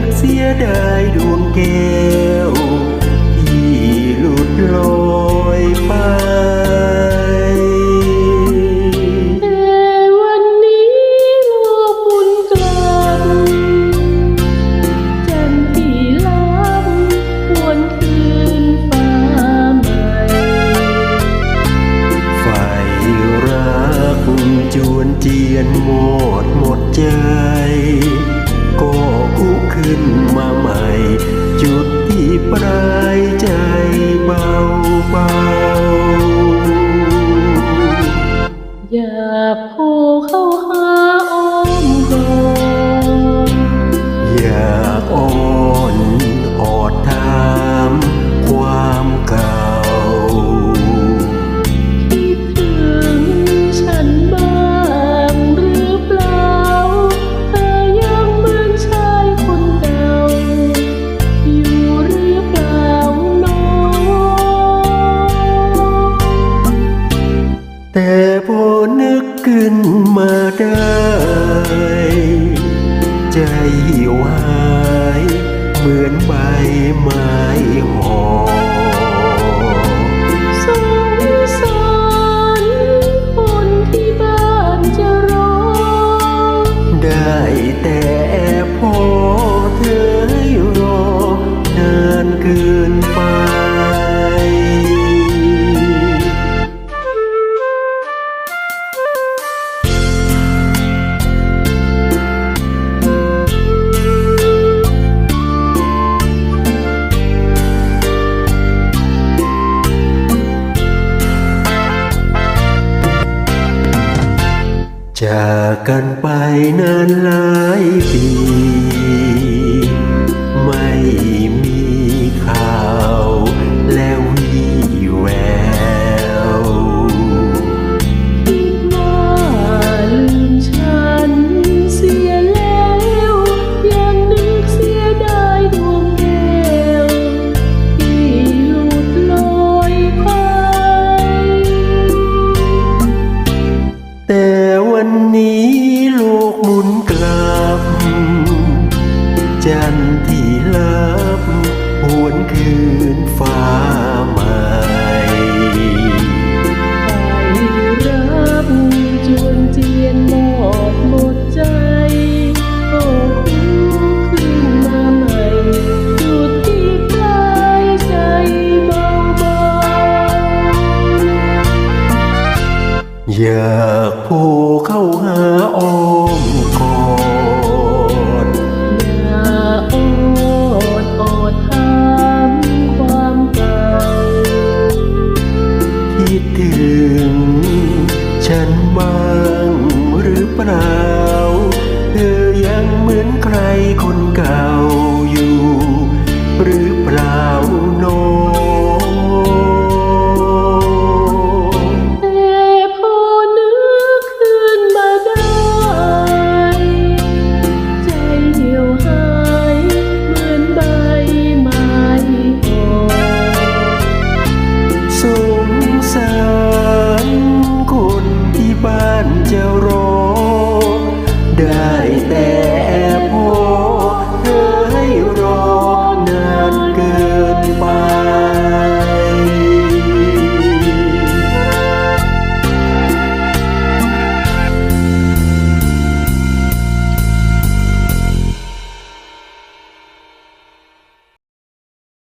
กเสียดายดวงแก้วที่หลุดลอยไปแต่วันนี้ลูกบุญกลับจันทร์ที่ลับหวนคืนฟ้าใหม่ไฟรักจวนเจียนหมดหมดใจ ขึ้นมาใหม่ จุดที่ปลายใจเบา กขึ้นมาได้ ใจหิวหายเหมือนใบไม้ห่อสงสารคนที่บ้านจะรอ ได้แต่ จากกันไปนานหลายปี จันทร์ที่ลับหวนคืนฟ้าใหม่ไปรับจวนเจียนหมดหมดใจโอ้ขึ้นมาใหม่จุดที่ปลายใจเบาอยากผล่เข้าหาอ เปล่า เธอยังเหมือนใครคนเก่า